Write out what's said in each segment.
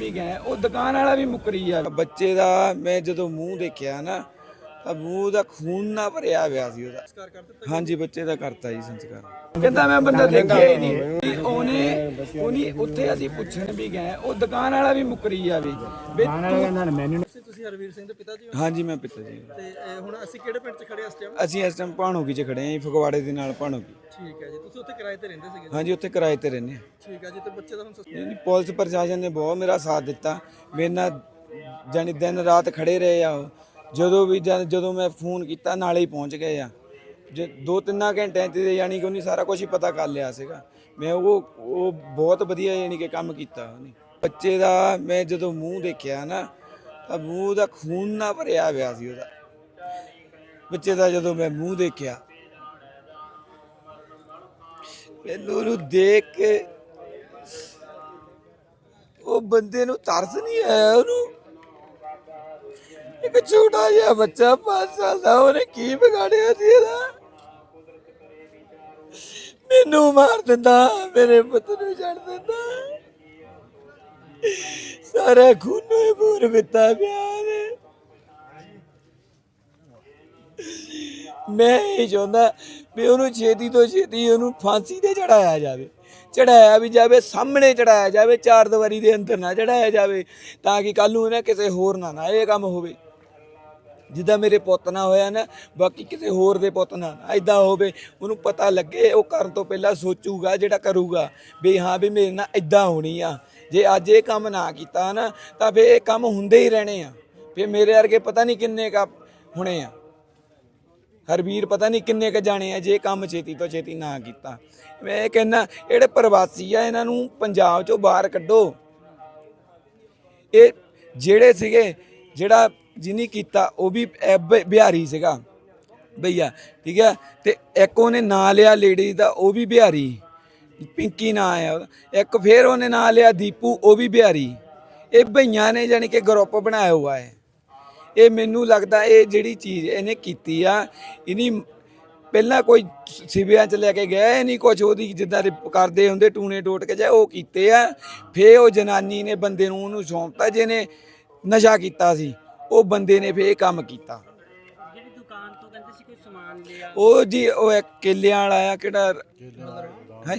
ਵੀ ਗਏ। ਉਹ ਦੁਕਾਨ ਵਾਲਾ ਵੀ ਮੁਕਰੀ ਆ। ਬੱਚੇ ਦਾ ਮੈਂ ਜਦੋਂ ਮੂੰਹ ਦੇਖਿਆ ਨਾ ਤਾਂ ਮੂੰਹ ਦਾ ਖੂਨ ਨਾ ਭਰਿਆ ਹੋਇਆ ਸੀ ਉਹਦਾ। ਹਾਂਜੀ ਬੱਚੇ ਦਾ ਕਰਤਾ ਜੀ ਸੰਸਕਾਰ। ਕਹਿੰਦਾ ਮੈਂ ਬੰਦਾ ਦੇਖਿਆ ਹੀ ਨਹੀਂ। ਉਹਨੇ ਉਹਨੇ ਉੱਥੇ ਅਸੀਂ ਪੁੱਛਣ ਵੀ ਗਏ। ਉਹ ਦੁਕਾਨ ਵਾਲਾ ਵੀ ਮੁਕਰੀ ਆ ਵੀ। ਵੀ ਤੂੰ- ਤੁਸੀਂ ਹਰਵੀਰ ਸਿੰਘ ਦੇ ਪਿਤਾ ਜੀ? ਹੋ ਹਾਂਜੀ ਮੈਂ ਪਿੱਤਾ ਜੀ। ਤੇ ਹੁਣ ਅਸੀਂ ਕਿਹੜੇ ਪਿੰਡ 'ਚ ਖੜੇ ਇਸ ਟਾਈਮ ਅਸੀਂ ਇਸ ਟਾਈਮ ਭਾਣੋਗੀ ਚ ਖੜੇ ਆਂ ਜੀ ਫਗਵਾੜੇ ਦੇ ਨਾਲ ਭਾਣੋਗੀ ਠੀਕ ਹੈ ਜੀ ਤੁਸੀਂ ਉੱਥੇ ਕਿਰਾਏ ਤੇ ਰਹਿੰਦੇ ਸੀਗੇ ਹਾਂਜੀ ਉੱਥੇ ਕਿਰਾਏ ਤੇ ਰਹਿੰਦੇ ਹਾਂ ਠੀਕ ਹੈ ਜੀ ਤੇ ਬੱਚੇ ਦਾ ਹੁਣ ਸਸ- ਨਹੀਂ ਪੁਲਿਸ ਪ੍ਰਸ਼ਾਸਨ ਨੇ ਬਹੁਤ ਮੇਰਾ ਸਾਥ ਦਿੱਤਾ। ਮੇਰੇ ਨਾਲ ਜਾਨੀ ਦਿਨ ਰਾਤ ਖੜੇ ਰਹੇ ਆ ਉਹ। ਜਦੋਂ ਵੀ ਜਦ- ਜਦੋਂ ਮੈਂ ਫੋਨ ਕੀਤਾ ਨਾਲੇ ਹੀ ਪਹੁੰਚ ਗਏ ਆ। ਜੇ ਦੋ ਤਿੰਨਾਂ ਘੰਟਿਆਂ ਤੇ ਯਾਨੀ ਕਿ ਉਹਨੇ ਸਾਰਾ ਕੁਝ ਹੀ ਪਤਾ ਕਰ ਲਿਆ ਸੀਗਾ। ਮੈਂ ਉਹ ਉਹ ਬਹੁਤ ਵਧੀਆ ਯਾਨੀ ਕਿ ਕੰਮ ਕੀਤਾ ਉਹਨੇ। ਬੱਚੇ ਦਾ ਮੈਂ ਜਦੋਂ ਮੂੰਹ ਦੇਖਿਆ ਨਾ ਤਾਂ ਮੂੰਹ ਦਾ ਖੂਨ ਨਾ ਭਰਿਆ ਹੋਇਆ ਸੀ ਉਹਦਾ। ਬੱਚੇ ਦਾ ਜਦੋਂ ਮੈਂ ਮੂੰਹ ਦੇਖਿਆ ਮੈਨੂੰ ਉਹਨੂੰ ਦੇਖ ਕੇ ਉਹ ਬੰਦੇ ਨੂੰ ਤਰਸ ਨਹੀਂ ਆਇਆ ਉਹਨੂੰ। ਇੱਕ ਛੋਟਾ ਜਿਹਾ ਬੱਚਾ 5 ਸਾਲ ਦਾ, ਉਹਨੇ ਕੀ ਵਿਗਾੜਿਆ ਸੀ ਇਹਦਾ? ਮੈਨੂੰ ਮਾਰ ਦਿੰਦਾ, ਮੇਰੇ ਪੁੱਤ ਨੂੰ ਛੱਡ ਦਿੰਦਾ। ਸਾਰਾ ਖੂਨੋਂ ਹੀ ਬੂਰ ਬਿੱਤਾ ਪਿਆ ਨੇ ਮੈਂ ਇਹ ਚਾਹੁੰਦਾ ਵੀ ਉਹਨੂੰ ਛੇਤੀ ਤੋਂ ਛੇਤੀ ਉਹਨੂੰ ਫਾਂਸੀ ਤੇ ਚੜਾਇਆ ਜਾਵੇ। ਚੜਾਇਆ ਵੀ ਜਾਵੇ, ਸਾਹਮਣੇ ਚੜਾਇਆ ਜਾਵੇ, ਚਾਰ ਦੀਵਾਰੀ ਦੇ ਅੰਦਰ ਨਾ ਚੜਾਇਆ ਜਾਵੇ, ਤਾਂ ਕਿ ਕੱਲ ਨੂੰ ਨਾ ਕਿਸੇ ਹੋਰ ਨਾ ਨਾ ਇਹ ਕੰਮ ਹੋਵੇ। ਜਿੱਦਾਂ ਮੇਰੇ ਪੁੱਤ ਨਾਲ ਹੋਇਆ ਨਾ, ਬਾਕੀ ਕਿਸੇ ਹੋਰ ਦੇ ਪੁੱਤ ਨਾਲ ਐਦਾਂ ਹੋਵੇ, ਉਹਨੂੰ ਪਤਾ ਲੱਗੇ, ਉਹ ਕਰਨ ਤੋਂ ਪਹਿਲਾਂ ਸੋਚੂਗਾ, ਜਿਹੜਾ ਕਰੂਗਾ, ਵੀ ਹਾਂ ਵੀ ਮੇਰੇ ਨਾਲ ਐਦਾਂ ਹੋਣੀ ਆ। ਜੇ ਅੱਜ ਇਹ ਕੰਮ ਨਾ ਕੀਤਾ ਨਾ, ਤਾਂ ਫੇ ਇਹ ਕੰਮ ਹੁੰਦੇ ਹੀ ਰਹਿਣੇ ਆ। ਫੇ ਮੇਰੇ ਵਰਗੇ ਪਤਾ ਨਹੀਂ ਕਿੰਨੇ ਕਾ ਹੋਣੇ ਆ। ਹਰਵੀਰ ਪਤਾ ਨਹੀਂ ਕਿੰਨੇ ਕ ਜਾਣੇ ਆ ਜੇ ਕੰਮ ਛੇਤੀ ਤੋਂ ਛੇਤੀ ਨਾ ਕੀਤਾ। ਮੈਂ ਇਹ ਕਹਿੰਦਾ, ਜਿਹੜੇ ਪ੍ਰਵਾਸੀ ਆ, ਇਹਨਾਂ ਨੂੰ ਪੰਜਾਬ ਚੋਂ ਬਾਹਰ ਕੱਢੋ। ਇਹ ਜਿਹੜੇ ਸੀਗੇ, ਜਿਹੜਾ ਜਿਨੀ ਕੀਤਾ, ਉਹ ਵੀ ਬ- ਬਿਹਾਰੀ ਸੀਗਾ। ਭਈਆ ਠੀਕ ਹੈ ਤੇ ਇੱਕ ਉਹਨੇ ਨਾਂ ਲਿਆ ਲੇਡੀ ਦਾ, ਉਹ ਵੀ ਬਿਹਾਰੀ। ਪਿੰਕੀ ਨਾਂ ਆਇਆ ਉਹਦਾ। ਇੱਕ ਫੇਰ ਉਹਨੇ ਨਾਂ ਲਿਆ ਦੀਪੂ ਉਹ ਵੀ ਬਿਹਾਰੀ। ਇਹ ਭਈਆਂ ਨੇ ਜਾਨੀ ਕਿ ਗਰੁੱਪ ਬਣਾਇਆ ਹੋਇਆ ਹੈ। ਇਹ ਮੈਨੂੰ ਲੱਗਦਾ ਇਹ ਜਿਹੜੀ ਚੀਜ਼ ਇਹਨੇ ਕੀਤੀ ਆ ਇਨੀ ਪਹਿਲਾਂ ਕੋਈ ਸਿਵਿਆਂ ਚ ਲੈ ਕੇ ਗਿਆ ਇਹ ਨਹੀਂ ਕੁਝ ਉਹਦੀ ਜਿੱਦਾਂ ਦੇ ਕਰਦੇ ਹੁੰਦੇ ਟੂਣੇ ਟੋਟ ਕੇ ਜਾਏ ਉਹ ਕੀਤੇ ਆ। ਫੇ ਉਹ ਜਨਾਨੀ ਨੇ ਬੰਦੇ ਨੂੰ ਉਹਨੂੰ ਸੌਂਪਤਾ ਜਿਹਨੇ ਨਸ਼ਾ ਕੀਤਾ ਸੀ ਉਹ ਬੰਦੇ ਨੇ ਫੇ ਇਹ ਕੰਮ ਕੀਤਾ। ਜਿਹੜੀ ਦੁਕਾਨ ਤੋਂ ਕਹਿੰਦੇ ਸੀ ਕੋਈ ਸਮਾਨ ਲਿਆ। ਉਹ ਜੀ ਉਹ ਇੱਕ ਕਿੱਲਿਆਂ ਵਾਲਾ ਆ ਕਿਹੜਾ ਹੈ?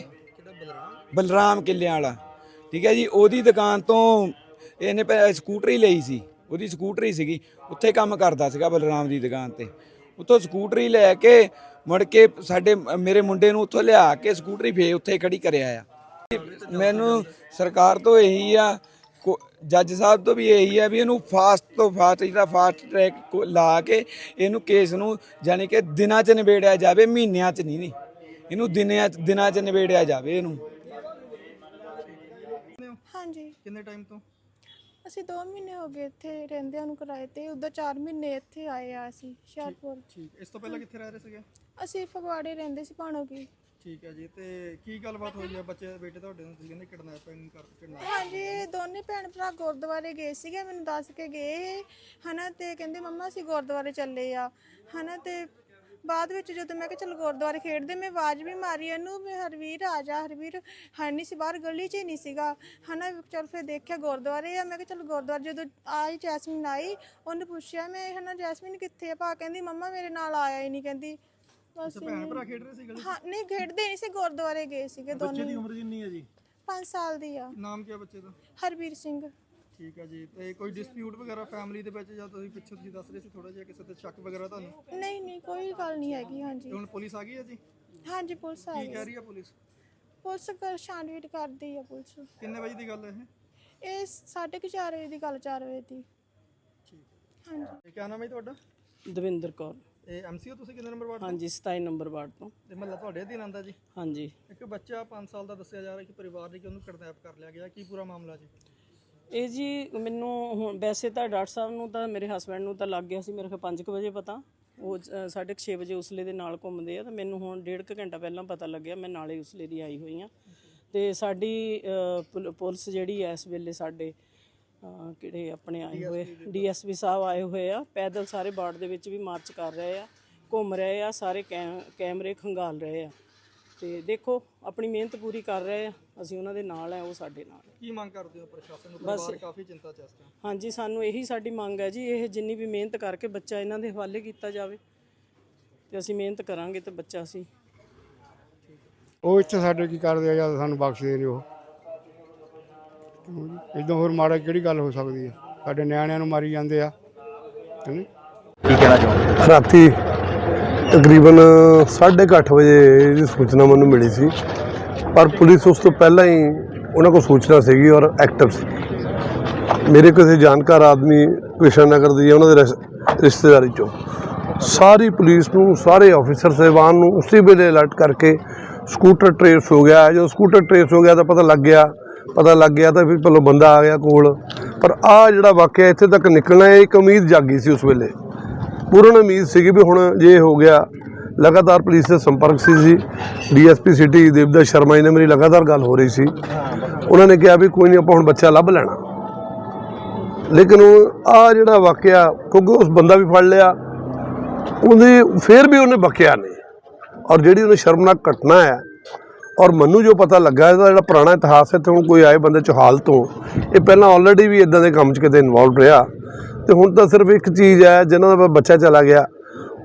ਬਲਰਾਮ ਕਿੱਲਿਆਂ ਵਾਲਾ। ਠੀਕ ਹੈ ਜੀ, ਉਹਦੀ ਦੁਕਾਨ ਤੋਂ ਇਹਨੇ ਪਹਿਲਾਂ ਸਕੂਟਰੀ ਲਈ ਸੀ। ਉਹਦੀ ਸਕੂਟਰੀ ਸੀਗੀ। ਉੱਥੇ ਕੰਮ ਕਰਦਾ ਸੀਗਾ ਬਲਰਾਮ ਦੀ ਦੁਕਾਨ ਤੇ। ਉੱਥੋਂ ਸਕੂਟਰੀ ਲੈ ਕੇ ਮੁੜ ਕੇ ਸਾਡੇ ਮੇਰੇ ਮੁੰਡੇ ਨੂੰ ਉੱਥੋਂ ਲਿਆ ਕੇ ਸਕੂਟਰੀ ਫੇ ਉੱਥੇ ਖੜੀ ਕਰਿਆ ਆ। ਮੈਨੂੰ ਸਰਕਾਰ ਤੋਂ ਇਹੀ ਆ, ਕੋ- ਜੱਜ ਸਾਹਿਬ ਤੋਂ ਵੀ ਇਹੀ ਆ ਵੀ ਇਹਨੂੰ ਫਾਸਟ ਤੋਂ ਫਾਸਟ, ਜਿਹੜਾ ਫਾਸਟ ਟਰੈਕ ਲਾ ਕੇ ਇਹਨੂੰ ਕੇਸ ਨੂੰ ਜਾਨੀ ਕਿ ਦਿਨਾਂ 'ਚ ਨਿਬੇੜਿਆ ਜਾਵੇ, ਮਹੀਨਿਆਂ 'ਚ ਨਹੀਂ ਨਹੀਂ। ਇਹਨੂੰ ਦਿਨਾਂ 'ਚ ਦਿਨਾਂ 'ਚ ਨਿਬੇੜਿਆ ਜਾਵੇ ਇਹਨੂੰ। ਹਾਂਜੀ। ਕਿੰਨੇ ਟਾਈਮ ਤੋਂ? ਅਸੀਂ 2 ਮਹੀਨੇ ਹੋ ਗਏ ਇੱਥੇ ਰਹਿੰਦਿਆਂ ਨੂੰ ਕਿਰਾਏ ਤੇ ਉਦੋਂ 4 ਮਹੀਨੇ ਇੱਥੇ ਆਏ ਆ ਅਸੀਂ ਹੁਸ਼ਿਆਰਪੁਰ। ਠੀਕ। ਇਸ ਤੋਂ ਪਹਿਲਾਂ ਕਿੱਥੇ ਰਹਿ ਰਹੇ ਸੀਗੇ? ਅਸੀਂ ਫਗਵਾੜੇ ਰਹਿੰਦੇ ਸੀ ਭਾਣੋ ਕੀ ਠੀਕ ਹੈ ਜੀ ਤੇ ਕੀ ਗੱਲਬਾਤ ਹੋਈ ਹੈ ਬੱਚੇ ਬੇਟੇ ਤੁਹਾਡੇ ਨੂੰ ਤੁਸੀਂ ਕਹਿੰਦੇ ਕਿਡਨੈਪਿੰਗ ਕਰ ਕਿਡਨੈਪ ਹਾਂਜੀ ਇਹ ਦੋਨੇ ਭੈਣ ਭਰਾ ਗੁਰਦੁਆਰੇ ਗਏ ਸੀਗੇ ਮੈਨੂੰ ਦੱਸ ਕੇ ਗਏ। ਹਨਾ ਤੇ ਕਹਿੰਦੇ ਮੰਮਾ ਅਸੀਂ ਗੁਰਦੁਆਰੇ ਚੱਲੇ ਆ। ਹਨਾ ਤੇ ਬਾਅਦ ਵਿੱਚ ਜਦੋਂ ਮੈਂ ਕਿਹਾ ਚਲ ਗੁਰਦੁਆਰੇ ਖੇਡਦੇ ਮੈਂ ਆਵਾਜ਼ ਵੀ ਮਾਰੀ ਇਹਨੂੰ ਵੀ ਹਰਵੀਰ ਆ ਜਾ ਹਰਵੀਰ। ਹੈ ਨਹੀਂ ਸੀ ਬਾਹਰ ਗਲੀ 'ਚ ਹੀ ਨਹੀਂ ਸੀਗਾ। ਹਨਾ ਚਲ ਫਿਰ ਦੇਖਿਆ ਗੁਰਦੁਆਰੇ ਆ ਮੈਂ ਕਿਹਾ ਚਲ ਗੁਰਦੁਆਰੇ ਜਦੋਂ ਆਈ ਜੈਸਮੀਨ ਆਈ ਉਹਨੇ ਪੁੱਛਿਆ ਮੈਂ ਹਨਾ ਜੈਸਮੀਨ ਕਿੱਥੇ ਆ? ਭਾ ਕਹਿੰਦੀ ਮੰਮਾ ਮੇਰੇ ਨਾਲ ਆਇਆ ਹੀ ਨਹੀਂ ਕਹਿੰਦੀ। ਬਸ ਭੈਣ ਭਰਾ ਖੇਡ ਰਹੇ ਸੀ ਗਲੀ ਹਾਂ ਨਹੀਂ ਖੇਡਦੇ ਨਹੀਂ ਸੀ ਗੁਰਦੁਆਰੇ ਗਏ ਸੀਗੇ ਬੱਚੇ ਦੀ ਦੋਨੋਂ। ਉਮਰ ਕਿੰਨੀ ਹੈ ਜੀ? 5 ਸਾਲ ਦੀ ਆ। ਨਾਮ ਕੀ ਹੈ ਬੱਚੇ ਦਾ? ਹਰਵੀਰ ਸਿੰਘ। ਠੀਕ ਹੈ ਜੀ। ਤੇ ਕੋਈ ਡਿਸਪਿਊਟ ਵਗੈਰਾ ਫੈਮਿਲੀ ਦੇ ਵਿੱਚ ਜਾਂ ਤੁਸੀਂ ਪਿੱਛੇ ਤੁਸੀਂ ਦੱਸ ਰਹੇ ਸੀ ਥੋੜਾ ਜਿਹਾ ਕਿਸੇ ਤੇ ਸ਼ੱਕ ਵਗੈਰਾ ਤੁਹਾਨੂੰ? ਨਹੀਂ ਨਹੀਂ ਕੋਈ ਗੱਲ ਨਹੀਂ ਹੈਗੀ ਹਾਂਜੀ। ਤੇ ਹੁਣ ਪੁਲਿਸ ਆ ਗਈ ਹੈ ਜੀ? ਹਾਂਜੀ ਪੁਲਿਸ ਆ ਕੀ ਗਈ। ਕਹਿ ਰਹੀ ਹੈ ਪੁਲਿਸ? ਪੁਲਿਸ ਕਰ ਛਾਣਬੀਣ ਕਰਦੀ ਆ ਪੁਲਿਸ। ਕਿੰਨੇ ਵਜੇ ਦੀ ਗੱਲ ਹੈ ਇਹ? ਇਹ ਸਾਢੇ ਕੁ ਚਾਰ ਵਜੇ ਦੀ ਗੱਲ 4 ਵਜੇ ਦੀ। ਠੀਕ। ਹਾਂਜੀ। ਕਿਆ ਨਾਮ ਹੈ ਜੀ ਤੁਹਾਡਾ? ਦਵਿੰਦਰ ਕੌਰ। ਇਹ ਐਮਸੀਓ ਤੁਸੀਂ ਕਿੰਨੇ ਨੰਬਰ ਵਾਰਡ ਹਾਂਜੀ 27 ਨੰਬਰ ਵਾਰਡ ਤੋਂ। ਤੇ ਮਹੱਲਾ ਤੁਹਾਡੇ ਅਧੀਨ ਆਉਂਦਾ ਜੀ? ਹਾਂਜੀ। ਇੱਕ ਬੱਚਾ 5 ਸਾਲ ਦਾ ਦੱਸਿਆ ਜਾ ਰਿਹਾ ਕਿ ਪਰਿਵਾਰ ਨੇ ਕਿ ਉਹਨੂੰ ਕਿਡਨੈਪ ਕਰ ਲਿਆ ਗਿਆ। ਕੀ ਪੂਰਾ ਮਾਮਲਾ ਜੀ? ਇਹ ਜੀ ਮੈਨੂੰ ਹੁਣ ਵੈਸੇ ਤਾਂ ਡਾਕਟਰ ਸਾਹਿਬ ਨੂੰ ਤਾਂ ਮੇਰੇ ਹਸਬੰਡ ਨੂੰ ਤਾਂ ਲੱਗ ਗਿਆ ਸੀ ਮੇਰੇ ਖਿਆਲ 5 ਵਜੇ ਪਤਾ। ਉਹ ਅ, ਸਾਢੇ 6 ਵਜੇ ਉਸਲੇ ਦੇ ਨਾਲ ਘੁੰਮਦੇ ਆ ਤਾਂ ਮੈਨੂੰ ਹੁਣ ਡੇਢ ਕੁ ਘੰਟਾ ਪਹਿਲਾਂ ਪਤਾ ਲੱਗਿਆ ਮੈਂ ਨਾਲੇ ਉਸਲੇ ਦੀ ਆਈ ਹੋਈ ਆ। ਤੇ ਸਾਡੀ ਪੁਲ- ਪੁਲਿਸ ਜਿਹੜੀ ਐ ਇਸ ਵੇਲੇ ਸਾਡੇ ਕਿਹੜੇ ਆਪਣੇ ਆਏ ਹੋਏ ਡੀਐਸਪੀ ਸਾਹਿਬ ਆਏ ਹੋਏ ਆ। ਪੈਦਲ ਸਾਰੇ ਬਾੜ ਦੇ ਵਿੱਚ ਵੀ ਮਾਰਚ ਕਰ ਰਹੇ ਆ ਘੁੰਮ ਰਹੇ ਆ ਸਾਰੇ ਕੈ- ਕੈਮਰੇ ਖੰਗਾਲ ਰਹੇ ਆ। ਤੇ ਦੇਖੋ ਆਪਣੀ ਮਿਹਨਤ ਪੂਰੀ ਕਰ ਰਹੇ ਆ। ਅਸੀਂ ਉਹਨਾਂ ਦੇ ਨਾਲ ਆ ਉਹ ਸਾਡੇ ਨਾਲ। ਆ। ਕੀ ਮੰਗ ਕਰਦੇ ਹੋ ਪ੍ਰਸ਼ਾਸਨ ਨੂੰ? ਪਰਿਵਾਰ ਕਾਫੀ ਚਿੰਤਾ ਚ ਹੈ ਇਸ ਟਾਈਮ ਹਾਂਜੀ ਸਾਨੂੰ ਇਹੀ ਸਾਡੀ ਮੰਗ ਹੈ ਜੀ ਇਹ ਜਿੰਨੀ ਵੀ ਮਿਹਨਤ ਕਰਕੇ ਬੱਚਾ ਇਹਨਾਂ ਦੇ ਹਵਾਲੇ ਕੀਤਾ ਜਾਵੇ ਤੇ ਅਸੀਂ ਮਿਹਨਤ ਕਰਾਂਗੇ ਤੇ ਬੱਚਾ ਅਸੀਂ ਉਹ ਇੱਥੇ ਸਾਡੇ ਕੀ ਕਰਦੇ ਆ ਜਦ ਸਾਨੂੰ ਬਖਸ਼ਦੇ ਨੇ ਉਹ ਇਦਾਂ ਹੋਰ ਮਾੜਾ ਕਿਹੜੀ ਗੱਲ ਹੋ ਸਕਦੀ ਹੈ ਸਾਡੇ ਨਿਆਣਿਆਂ ਨੂੰ ਮਾਰੀ ਜਾਂਦੇ ਆ ਹੈਨੀ ਰਾਤੀ ਤਕਰੀਬਨ 8:30 ਵਜੇ ਇਹਦੀ ਸੂਚਨਾ ਮੈਨੂੰ ਮਿਲੀ ਸੀ। ਪਰ ਪੁਲਿਸ ਉਸ ਤੋਂ ਪਹਿਲਾਂ ਹੀ ਉਹਨਾਂ ਕੋਲ ਸੂਚਨਾ ਸੀਗੀ ਔਰ ਐਕਟਿਵ ਸੀ। ਮੇਰੇ ਕਿਸੇ ਜਾਣਕਾਰ ਆਦਮੀ ਕ੍ਰਿਸ਼ਨ ਨਗਰ ਦੀ ਹੈ, ਉਹਨਾਂ ਦੇ ਰਿਸ਼- ਰਿਸ਼ਤੇਦਾਰੀ ਚੋਂ ਸਾਰੀ ਪੁਲਿਸ ਨੂੰ ਸਾਰੇ ਆਫੀਸਰ ਸਹਿਬਾਨ ਨੂੰ ਉਸੇ ਵੇਲੇ ਅਲਰਟ ਕਰਕੇ ਸਕੂਟਰ ਟਰੇਸ ਹੋ ਗਿਆ। ਜਦੋਂ ਸਕੂਟਰ ਟਰੇਸ ਹੋ ਗਿਆ ਤਾਂ ਪਤਾ ਲੱਗ ਗਿਆ ਪਤਾ ਲੱਗ ਗਿਆ ਤਾਂ ਫਿਰ ਪਹਿਲਾਂ ਬੰਦਾ ਆ ਗਿਆ ਕੋਲ। ਪਰ ਆ ਜਿਹੜਾ ਵਾਕਿਆ ਇੱਥੇ ਤੱਕ ਨਿਕਲਣਾ ਇਹ ਇੱਕ ਉਮੀਦ ਜਾਗੀ ਸੀ ਉਸ ਵੇਲੇ। ਪੂਰਨ ਉਮੀਦ ਸੀਗੀ ਵੀ ਹੁਣ ਜੇ ਹੋ ਗਿਆ, ਲਗਾਤਾਰ ਪੁਲਿਸ ਦੇ ਸੰਪਰਕ ਸੀ ਸੀ ਡੀਐਸਪੀ ਸਿਟੀ ਦੇਵਦਾ ਸ਼ਰਮਾ ਜੀ ਨੇ ਮੇਰੀ ਲਗਾਤਾਰ ਗੱਲ ਹੋ ਰਹੀ ਸੀ। ਉਹਨਾਂ ਨੇ ਕਿਹਾ ਵੀ ਕੋਈ ਨਹੀਂ ਆਪਾਂ ਹੁਣ ਬੱਚਾ ਲੱਭ ਲੈਣਾ। ਲੇਕਿਨ ਉਹ ਆ ਜਿਹੜਾ ਵਾਕਿਆ, ਕਿਉਂਕਿ ਉਸ ਬੰਦਾ ਵੀ ਫੜ ਲਿਆ, ਉਹਦੀ ਫੇਰ ਵੀ ਉਹਨੇ ਬਕਿਆ ਨਹੀਂ। ਔਰ ਜਿਹੜੀ ਉਹਨੇ ਸ਼ਰਮਨਾਕ ਘਟਨਾ ਹੈ, ਔਰ ਮੈਨੂੰ ਜੋ ਪਤਾ ਲੱਗਾ, ਇਹਦਾ ਜਿਹੜਾ ਪੁਰਾਣਾ ਇਤਿਹਾਸ ਹੈ ਤੇ ਹੁਣ ਕੋਈ ਆਏ ਬੰਦੇ ਚੋਹਾਲ ਤੋਂ ਇਹ ਪਹਿਲਾਂ ਆਲਰੇਡੀ ਵੀ ਇਦਾਂ ਦੇ ਕੰਮ 'ਚ ਕਿਤੇ ਇਨਵੋਲਵ ਰਿਹਾ। ਤੇ ਹੁਣ ਤਾਂ ਸਿਰਫ ਇੱਕ ਚੀਜ਼ ਹੈ ਜਿਹਨਾਂ ਦਾ ਬੱਚਾ ਚਲਾ ਗਿਆ।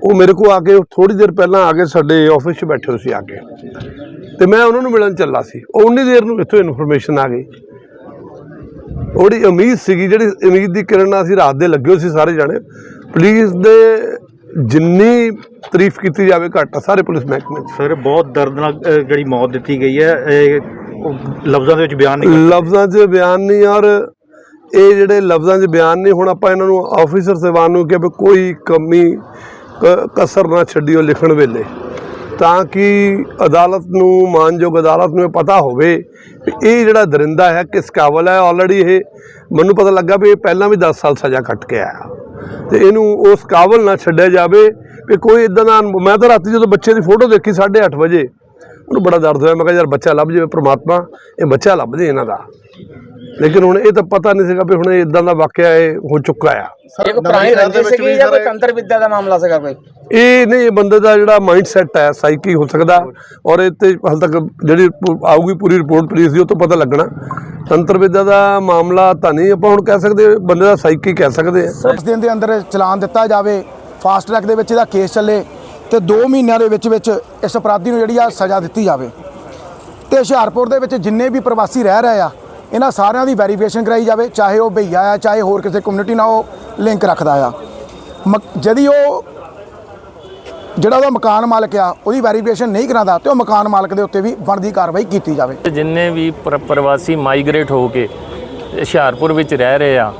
ਉਹ ਮੇਰੇ ਕੋਲ ਆ ਕੇ ਥੋੜੀ ਦੇਰ ਪਹਿਲਾਂ ਆ ਕੇ ਸਾਡੇ ਆਫਿਸ 'ਚ ਬੈਠੇ ਹੋਏ ਸੀ ਆ ਕੇ। ਤੇ ਮੈਂ ਉਹਨਾਂ ਨੂੰ ਮਿਲਣ ਚੱਲਾ ਸੀ। ਉਹ ਉਨੀ ਦੇਰ ਨੂੰ ਇੱਥੋਂ ਇਨਫੋਰਮੇਸ਼ਨ ਆ ਗਈ। ਉਹਦੀ ਉਮੀਦ ਸੀਗੀ ਜਿਹੜੀ ਉਮੀਦ ਦੀ ਕਿਰਨ ਨਾਲ ਅਸੀਂ ਰਾਤ ਦੇ ਲੱਗੇ ਹੋਏ ਸੀ ਸਾਰੇ ਜਾਣੇ। ਪੁਲਿਸ ਦੇ ਜਿੰਨੀ ਤਾਰੀਫ ਕੀਤੀ ਜਾਵੇ ਘੱਟ ਆ ਸਾਰੇ ਪੁਲਿਸ ਮਹਿਕਮੇ ਸਰ ਬਹੁਤ ਦਰਦਨਾਕ ਜਿਹੜੀ ਮੌਤ ਦਿੱਤੀ ਗਈ ਹੈ ਇਹ ਲਫ਼ਜ਼ਾਂ ਦੇ ਵਿੱਚ ਬਿਆਨ ਨਹੀਂ ਕਰ ਲਫ਼ਜ਼ਾਂ 'ਚ ਬਿਆਨ ਨਹੀਂ ਔਰ ਇਹ ਜਿਹੜੇ ਲਫ਼ਜ਼ਾਂ 'ਚ ਬਿਆਨ ਨਹੀਂ ਹੁਣ ਆਪਾਂ ਇਹਨਾਂ ਨੂੰ ਆਫੀਸਰ ਸੇਵਾਨ ਨੂੰ ਕਿ ਵੀ ਕੋਈ ਕਮੀ, ਕ- ਕਸਰ ਨਾ ਛੱਡਿਓ ਲਿਖਣ ਵੇਲੇ। ਤਾਂ ਕਿ ਅਦਾਲਤ ਨੂੰ, ਮਾਨਯੋਗ ਅਦਾਲਤ ਨੂੰ ਇਹ ਪਤਾ ਹੋਵੇ ਵੀ ਇਹ ਜਿਹੜਾ ਦਰਿੰਦਾ ਹੈ, ਕਿਸ ਕਾਬਲ ਹੈ। ਆਲਰੇਡੀ ਇਹ ਮੈਨੂੰ ਪਤਾ ਲੱਗਾ ਵੀ ਇਹ ਪਹਿਲਾਂ ਵੀ 10 ਸਾਲ ਸਜ਼ਾ ਕੱਟ ਕੇ ਆਇਆ। ਤੇ ਇਹਨੂੰ ਉਸ ਕਾਬਲ ਨਾ ਛੱਡਿਆ ਜਾਵੇ ਵੀ ਕੋਈ ਇਦਾਂ ਦਾ ਮੈਂ ਤਾਂ ਰਾਤੀ ਜਦੋਂ ਬੱਚੇ ਦੀ ਫੋਟੋ ਦੇਖੀ 8:30 ਵਜੇ ਉਹਨੂੰ ਬੜਾ ਦਰਦ ਹੋਇਆ। ਮੈਂ ਕਿਹਾ ਯਾਰ ਬੱਚਾ ਲੱਭ ਜਾਵੇ, ਪ੍ਰਮਾਤਮਾ ਇਹ ਬੱਚਾ ਲੱਭ ਦੇ ਇਹਨਾਂ ਦਾ। ਲੇਕਿਨ ਹੁਣ ਇਹ ਤਾਂ ਪਤਾ ਨਹੀਂ ਸੀਗਾ ਵੀ ਹੁਣ ਇਦਾਂ ਦਾ ਵਾਕਿਆ ਇਹ ਹੋ ਚੁੱਕਾ ਆ। ਇਹ ਕੋਈ ਪੁਰਾਣੀ ਰੰਜਿਸ਼ ਸੀਗੀ ਜਾਂ ਕੋਈ ਤੰਤਰ ਵਿਦਿਆ ਦਾ ਮਾਮਲਾ ਸੀਗਾ ਕੋਈ? ਇਹ ਨਹੀਂ ਇਹ ਬੰਦੇ ਦਾ ਜਿਹੜਾ ਮਾਈਂਡ ਸੈਟ ਹੈ ਸਾਈਕੀ ਹੋ ਸਕਦਾ। ਔਰ ਇਹ ਤੇ ਹਾਲ ਤੱਕ ਜਿਹੜੀ ਆਊਗੀ ਪੂਰੀ ਰਿਪੋਰਟ ਪੁਲਿਸ ਦੀ ਉਹ ਤੋਂ ਪਤਾ ਲੱਗਣਾ। ਤੰਤਰ ਵਿਦਿਆ ਦਾ ਮਾਮਲਾ ਤਾਂ ਨਹੀਂ ਆਪਾਂ ਹੁਣ ਕਹਿ ਸਕਦੇ ਬੰਦੇ ਦਾ ਸਾਈਕੀ ਕਹਿ ਸਕਦੇ ਆ ਉਸ ਦਿਨ ਦੇ ਅੰਦਰ ਚਲਾਨ ਦਿੱਤਾ ਜਾਵੇ ਫਾਸਟ ਟਰੈਕ ਦੇ ਵਿੱਚ ਇਹਦਾ ਕੇਸ ਚੱਲੇ ਤੇ 2 ਮਹੀਨਿਆਂ ਦੇ ਵਿੱਚ ਵਿੱਚ ਇਸ ਅਪਰਾਧੀ ਨੂੰ ਜਿਹੜੀ ਆ ਸਜ਼ਾ ਦਿੱਤੀ ਜਾਵੇ। ਤੇ ਹੁਸ਼ਿਆਰਪੁਰ ਦੇ ਵਿੱਚ ਜਿੰਨੇ ਵੀ ਪ੍ਰਵਾਸੀ ਰਹਿ ਰਹੇ ਆ ਇਹਨਾਂ ਸਾਰਿਆਂ ਦੀ ਵੈਰੀਫਿਕੇਸ਼ਨ ਕਰਾਈ ਜਾਵੇ, ਚਾਹੇ ਉਹ ਭਈਆ ਆ, ਚਾਹੇ ਹੋਰ ਕਿਸੇ ਕਮਿਊਨਿਟੀ ਨਾਲ ਉਹ ਲਿੰਕ ਰੱਖਦਾ ਆ। ਮਕ- ਜਦੀ ਉਹ ਜਿਹੜਾ ਉਹਦਾ ਮਕਾਨ ਮਾਲਕ ਆ, ਉਹਦੀ ਵੈਰੀਫਿਕੇਸ਼ਨ ਨਹੀਂ ਕਰਾਉਂਦਾ ਤੇ ਉਹ ਮਕਾਨ ਮਾਲਕ ਦੇ ਉੱਤੇ ਵੀ ਬਣਦੀ ਕਾਰਵਾਈ ਕੀਤੀ ਜਾਵੇ। ਜਿੰਨੇ ਵੀ ਪ੍ਰਵਾਸੀ ਮਾਈਗ੍ਰੇਟ ਹੋ ਕੇ ਹੁਸ਼ਿਆਰਪੁਰ ਵਿੱਚ ਰਹਿ ਰਹੇ ਆ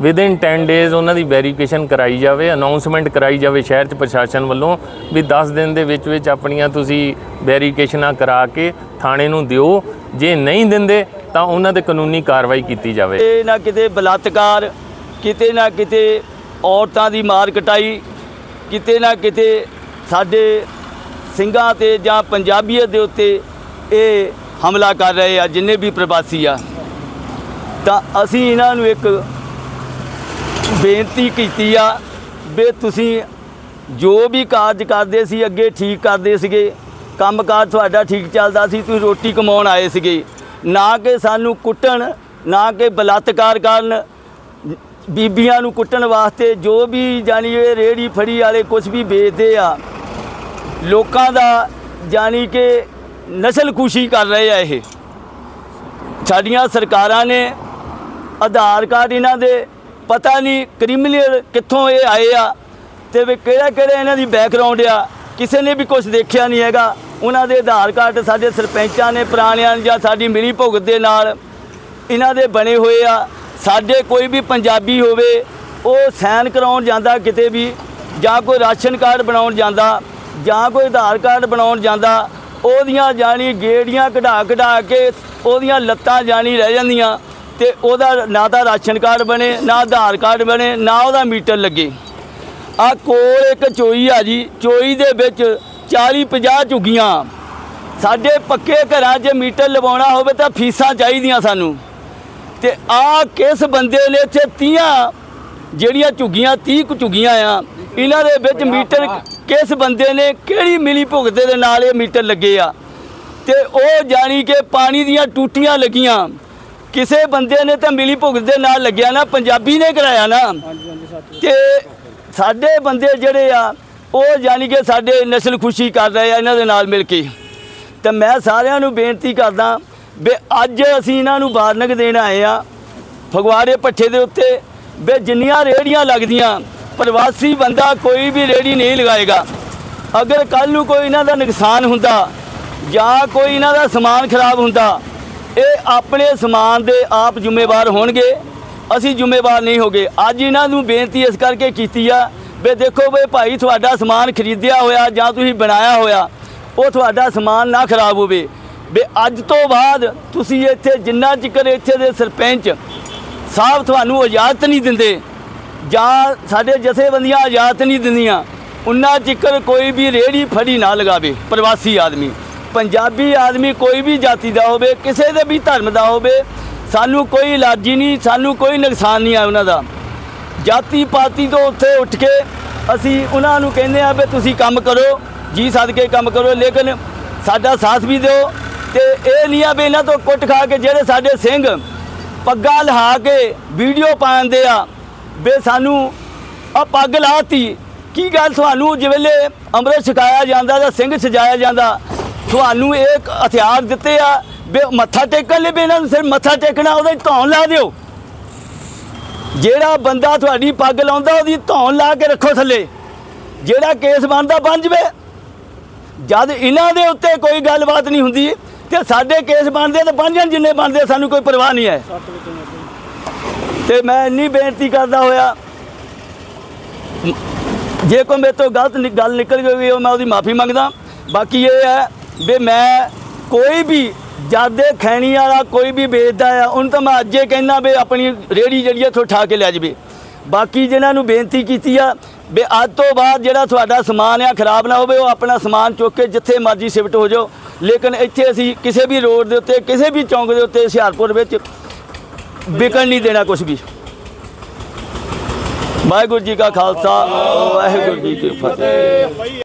ਵਿਦਿਨ 10 ਡੇਜ਼ ਉਹਨਾਂ ਦੀ ਵੈਰੀਫਿਕੇਸ਼ਨ ਕਰਾਈ ਜਾਵੇ ਅਨਾਉਂਸਮੈਂਟ ਕਰਾਈ ਜਾਵੇ ਸ਼ਹਿਰ 'ਚ ਪ੍ਰਸ਼ਾਸਨ ਵੱਲੋਂ, ਵੀ 10 ਦਿਨ ਦੇ ਵਿੱਚ ਵਿੱਚ ਆਪਣੀਆਂ ਤੁਸੀਂ ਵੈਰੀਫਿਕੇਸ਼ਨਾਂ ਕਰਾ ਕੇ ਥਾਣੇ ਨੂੰ ਦਿਓ। ਜੇ ਨਹੀਂ ਦਿੰਦੇ ਤਾਂ ਉਹਨਾਂ ਤੇ ਕਾਨੂੰਨੀ ਕਾਰਵਾਈ ਕੀਤੀ ਜਾਵੇ। ਕਿਤੇ ਨਾ ਕਿਤੇ ਬਲਾਤਕਾਰ, ਕਿਤੇ ਨਾ ਕਿਤੇ ਔਰਤਾਂ ਦੀ ਮਾਰ ਕਟਾਈ, ਕਿਤੇ ਨਾ ਕਿਤੇ ਸਾਡੇ ਸਿੰਘਾਂ ਤੇ ਜਾਂ ਪੰਜਾਬੀਅਤ ਦੇ ਉੱਤੇ ਇਹ ਹਮਲਾ ਕਰ ਰਹੇ ਆ, ਜਿੰਨੇ ਵੀ ਪ੍ਰਵਾਸੀ ਆ। ਤਾਂ ਅਸੀਂ ਇਹਨਾਂ ਨੂੰ ਇੱਕ ਬੇਨਤੀ ਕੀਤੀ ਆ ਵੀ ਤੁਸੀਂ ਜੋ ਵੀ ਕਾਰਜ ਕਰਦੇ ਸੀ, ਅੱਗੇ ਠੀਕ ਕਰਦੇ ਸੀਗੇ। ਕੰਮਕਾਰ ਤੁਹਾਡਾ ਠੀਕ ਚੱਲਦਾ ਸੀ, ਤੁਸੀਂ ਰੋਟੀ ਕਮਾਉਣ ਆਏ ਸੀਗੇ। ਨਾ ਕਿ ਸਾਨੂੰ ਕੁੱਟਣ, ਨਾ ਕਿ ਬਲਾਤਕਾਰ ਕਰਨ, ਬੀਬੀਆਂ ਨੂੰ ਕੁੱਟਣ ਵਾਸਤੇ ਜੋ ਵੀ ਜਾਨੀ ਇਹ ਰੇੜੀ ਫੜੀ ਵਾਲੇ ਕੁਝ ਵੀ ਵੇਚਦੇ ਆ, ਲੋਕਾਂ ਦਾ ਜਾਨੀ ਕਿ ਨਸ਼ਲ ਖੁਸ਼ੀ ਕਰ ਰਹੇ ਆ ਇਹ। ਸਾਡੀਆਂ ਸਰਕਾਰਾਂ ਨੇ ਆਧਾਰ ਕਾਰਡ ਇਹਨਾਂ ਦੇ, ਪਤਾ ਨਹੀਂ ਕ੍ਰਿਮੀਨਲ ਕਿੱਥੋਂ ਇਹ ਆਏ ਆ ਤੇ ਵੀ ਕਿਹੜਾ ਕਿਹੜਾ ਇਹਨਾਂ ਦੀ ਬੈਕਗ੍ਰਾਉਂਡ ਆ, ਕਿਸੇ ਨੇ ਵੀ ਕੁਝ ਦੇਖਿਆ ਨਹੀਂ ਹੈਗਾ। ਉਹਨਾਂ ਦੇ ਆਧਾਰ ਕਾਰਡ ਸਾਡੇ ਸਰਪੰਚਾਂ ਨੇ, ਪੁਰਾਣਿਆਂ ਜਾਂ ਸਾਡੀ ਮਿਲੀ ਭੁਗਤ ਦੇ ਨਾਲ ਇਹਨਾਂ ਦੇ ਬਣੇ ਹੋਏ ਆ। ਸਾਡੇ ਕੋਈ ਵੀ ਪੰਜਾਬੀ ਹੋਵੇ, ਉਹ ਸਾਈਨ ਕਰਾਉਣ ਜਾਂਦਾ ਕਿਤੇ ਵੀ, ਜਾਂ ਕੋਈ ਰਾਸ਼ਨ ਕਾਰਡ ਬਣਾਉਣ ਜਾਂਦਾ, ਜਾਂ ਕੋਈ ਆਧਾਰ ਕਾਰਡ ਬਣਾਉਣ ਜਾਂਦਾ, ਉਹਦੀਆਂ ਜਾਣੀ ਗੇੜੀਆਂ ਕਢਾ ਕਢਾ ਕੇ ਉਹਦੀਆਂ ਲੱਤਾਂ ਜਾਣੀ ਰਹਿ ਜਾਂਦੀਆਂ ਤੇ ਉਹਦਾ ਨਾ ਤਾਂ ਰਾਸ਼ਨ ਕਾਰਡ ਬਣੇ, ਨਾ ਆਧਾਰ ਕਾਰਡ ਬਣੇ, ਨਾ ਉਹਦਾ ਮੀਟਰ ਲੱਗੇ। ਆ ਕੋਲ ਇੱਕ ਚੋਈ ਆ ਜੀ, ਚੋਈ ਦੇ ਵਿੱਚ 40 50 ਝੁੱਗੀਆਂ। ਸਾਡੇ ਪੱਕੇ ਘਰਾਂ 'ਚ ਮੀਟਰ ਲਵਾਉਣਾ ਹੋਵੇ ਤਾਂ ਫੀਸਾਂ ਚਾਹੀਦੀਆਂ ਸਾਨੂੰ। ਤੇ ਆ ਕਿਸ ਬੰਦੇ ਨੇ ਇੱਥੇ 30 ਜਿਹੜੀਆਂ ਝੁੱਗੀਆਂ 30 ਕੁ ਝੁੱਗੀਆਂ ਆ ਇਹਨਾਂ ਦੇ ਵਿੱਚ ਮੀਟਰ ਕਿਸ ਬੰਦੇ ਨੇ ਕਿਹੜੀ ਮਿਲੀ ਭੁਗਤੇ ਦੇ ਨਾਲ ਇਹ ਮੀਟਰ ਲੱਗੇ ਆ। ਤੇ ਉਹ ਜਾਣੀ ਕਿ ਪਾਣੀ ਦੀਆਂ ਟੂਟੀਆਂ ਲੱਗੀਆਂ। ਕਿਸੇ ਬੰਦੇ ਨੇ ਤਾਂ ਮਿਲੀ ਭੁਗਤ ਦੇ ਨਾਲ ਲੱਗਿਆ ਨਾ ਪੰਜਾਬੀ ਨੇ ਕਰਾਇਆ ਨਾ। ਤੇ ਸਾਡੇ ਬੰਦੇ ਜਿਹੜੇ ਆ ਉਹ ਯਾਨੀ ਕਿ ਸਾਡੇ ਨਸਲ ਖੁਸ਼ੀ ਕਰ ਰਹੇ ਆ, ਇਹਨਾਂ ਦੇ ਨਾਲ ਮਿਲ ਕੇ। ਤੇ ਮੈਂ ਸਾਰਿਆਂ ਨੂੰ ਬੇਨਤੀ ਕਰਦਾ ਵੀ ਅੱਜ ਅਸੀਂ ਇਹਨਾਂ ਨੂੰ ਵਾਰਨਿੰਗ ਦੇਣ ਆਏ ਆ, ਫਗਵਾੜੇ ਪੱਠੇ ਦੇ ਉੱਤੇ, ਵੀ ਜਿੰਨੀਆਂ ਰੇੜੀਆਂ ਲੱਗਦੀਆਂ, ਪ੍ਰਵਾਸੀ ਬੰਦਾ ਕੋਈ ਵੀ ਰੇੜੀ ਨਹੀਂ ਲਗਾਏਗਾ। ਅਗਰ ਕੱਲ ਨੂੰ ਕੋਈ ਇਹਨਾਂ ਦਾ ਨੁਕਸਾਨ ਹੁੰਦਾ ਜਾਂ ਕੋਈ ਇਹਨਾਂ ਦਾ ਸਮਾਨ ਖਰਾਬ ਹੁੰਦਾ, ਇਹ ਆਪਣੇ ਸਮਾਨ ਦੇ ਆਪ ਜ਼ਿੰਮੇਵਾਰ ਹੋਣਗੇ, ਅਸੀਂ ਜ਼ਿੰਮੇਵਾਰ ਨਹੀਂ ਹੋਗੇ। ਅੱਜ ਇਹਨਾਂ ਨੂੰ ਬੇਨਤੀ ਇਸ ਕਰਕੇ ਕੀਤੀ ਆ ਵੀ ਦੇਖੋ ਵੀ ਭਾਈ ਤੁਹਾਡਾ ਸਮਾਨ ਖਰੀਦਿਆ ਹੋਇਆ ਜਾਂ ਤੁਸੀਂ ਬਣਾਇਆ ਹੋਇਆ, ਉਹ ਤੁਹਾਡਾ ਸਮਾਨ ਨਾ ਖਰਾਬ ਹੋਵੇ। ਵੀ ਅੱਜ ਤੋਂ ਬਾਅਦ ਤੁਸੀਂ ਇੱਥੇ ਜਿੰਨਾ ਚਿਕਰ ਇੱਥੇ ਦੇ ਸਰਪੰਚ ਸਾਹਿਬ ਤੁਹਾਨੂੰ ਇਜਾਜ਼ਤ ਨਹੀਂ ਦਿੰਦੇ ਜਾਂ ਸਾਡੇ ਜਥੇਬੰਦੀਆਂ ਇਜਾਜ਼ਤ ਨਹੀਂ ਦਿੰਦੀਆਂ ਉਨਾ ਚਿਕਰ ਕੋਈ ਵੀ ਰੇੜੀ ਫੜੀ ਨਾ ਲਗਾਵੇ ਪ੍ਰਵਾਸੀ ਆਦਮੀ। ਪੰਜਾਬੀ ਆਦਮੀ ਕੋਈ ਵੀ ਜਾਤੀ ਦਾ ਹੋਵੇ, ਕਿਸੇ ਦੇ ਵੀ ਧਰਮ ਦਾ ਹੋਵੇ, ਸਾਨੂੰ ਕੋਈ ਇਲਾਜੀ ਨਹੀਂ, ਸਾਨੂੰ ਕੋਈ ਨੁਕਸਾਨ ਨਹੀਂ ਆ ਉਹਨਾਂ ਦਾ। ਜਾਤੀ ਪਾਤੀ ਤੋਂ ਉੱਥੇ ਉੱਠ ਕੇ ਅਸੀਂ ਉਹਨਾਂ ਨੂੰ ਕਹਿੰਦੇ ਆ ਵੀ ਤੁਸੀਂ ਕੰਮ ਕਰੋ, ਜੀ ਸੱਦ ਕੇ ਕੰਮ ਕਰੋ, ਲੇਕਿਨ ਸਾਡਾ ਸਾਥ ਵੀ ਦਿਓ। ਤੇ ਇਹ ਨਹੀਂ ਆ ਵੀ ਇਹਨਾਂ ਤੋਂ ਕੁੱਟ ਖਾ ਕੇ ਜਿਹੜੇ ਸਾਡੇ ਸਿੰਘ ਪੱਗਾਂ ਲਹਾ ਕੇ ਵੀਡੀਓ ਪਾਉਂਦੇ ਆ, ਵੀ ਸਾਨੂੰ ਆ ਪੱਗ ਲਾਤੀ। ਕੀ ਗੱਲ ਤੁਹਾਨੂੰ ਜਿਵੇਂ ਅੰਮ੍ਰਿਤ ਛਕਾਇਆ ਜਾਂਦਾ ਜਾਂ ਸਿੰਘ ਸਜਾਇਆ ਜਾਂਦਾ, ਤੁਹਾਨੂੰ ਇਹ ਹਥਿਆਰ ਦਿੱਤੇ ਆ, ਵੀ ਮੱਥਾ ਟੇਕਣ ਲਈ ਵੀ ਇਹਨਾਂ ਨੂੰ ਸਿਰ ਮੱਥਾ ਟੇਕਣਾ, ਉਹਦੇ ਧੌਣ ਲਾ ਦਿਓ। ਜਿਹੜਾ ਬੰਦਾ ਤੁਹਾਡੀ ਪੱਗ ਲਾਉਂਦਾ, ਉਹਦੀ ਧੌਣ ਲਾ ਕੇ ਰੱਖੋ ਥੱਲੇ। ਜਿਹੜਾ ਕੇਸ ਬਣਦਾ, ਬਣ ਜਵੇ। ਜਦ ਇਹਨਾਂ ਦੇ ਉੱਤੇ ਕੋਈ ਗੱਲਬਾਤ ਨਹੀਂ ਹੁੰਦੀ ਤੇ ਸਾਡੇ ਕੇਸ ਬਣਦੇ ਤੇ ਬਣ ਜਾਣ ਜਿੰਨੇ ਬਣਦੇ ਸਾਨੂੰ ਕੋਈ ਪਰਵਾਹ ਨਹੀਂ ਹੈ। ਤੇ ਮੈਂ ਇੰਨੀ ਬੇਨਤੀ ਕਰਦਾ ਹੋਇਆ, ਜੇ ਕੋਈ ਮੇਰੇ ਤੋਂ ਗਲਤ ਨਿ- ਗੱਲ ਨਿਕਲ ਗਈ ਉਹ ਮੈਂ ਉਹਦੀ ਮਾਫੀ ਮੰਗਦਾ। ਬਾਕੀ ਇਹ ਹੈ ਵੀ ਮੈਂ ਕੋਈ ਵੀ ਜਾਦੇ ਖੈਣੀ ਵਾਲਾ ਕੋਈ ਵੀ ਵੇਚਦਾ ਆ, ਉਹਨੂੰ ਤਾਂ ਮੈਂ ਅੱਜੇ ਕਹਿੰਦਾ ਵੀ ਆਪਣੀ ਰੇੜੀ ਜਿਹੜੀ ਆ ਇੱਥੋਂ ਠਾ ਕੇ ਲੈ ਜਾਵੇ। ਬਾਕੀ ਜਿਹਨਾਂ ਨੂੰ ਬੇਨਤੀ ਕੀਤੀ ਆ, ਵੀ ਅੱਜ ਤੋਂ ਬਾਅਦ ਜਿਹੜਾ ਤੁਹਾਡਾ ਸਮਾਨ ਆ ਖਰਾਬ ਨਾ ਹੋਵੇ, ਉਹ ਆਪਣਾ ਸਮਾਨ ਚੁੱਕ ਕੇ ਜਿੱਥੇ ਮਰਜ਼ੀ ਸ਼ਿਫਟ ਹੋ ਜਾਓ। ਲੇਕਿਨ ਇੱਥੇ ਅਸੀਂ ਕਿਸੇ ਵੀ ਰੋਡ ਦੇ ਉੱਤੇ, ਕਿਸੇ ਵੀ ਚੌਂਕ ਦੇ ਉੱਤੇ ਹੁਸ਼ਿਆਰਪੁਰ ਵਿੱਚ ਵਿਕਣ ਨਹੀਂ ਦੇਣਾ ਕੁਝ ਵੀ। ਵਾਹਿਗੁਰੂ ਜੀ ਕਾ ਖਾਲਸਾ, ਵਾਹਿਗੁਰੂ ਜੀ ਕੀ ਫਤਿਹ।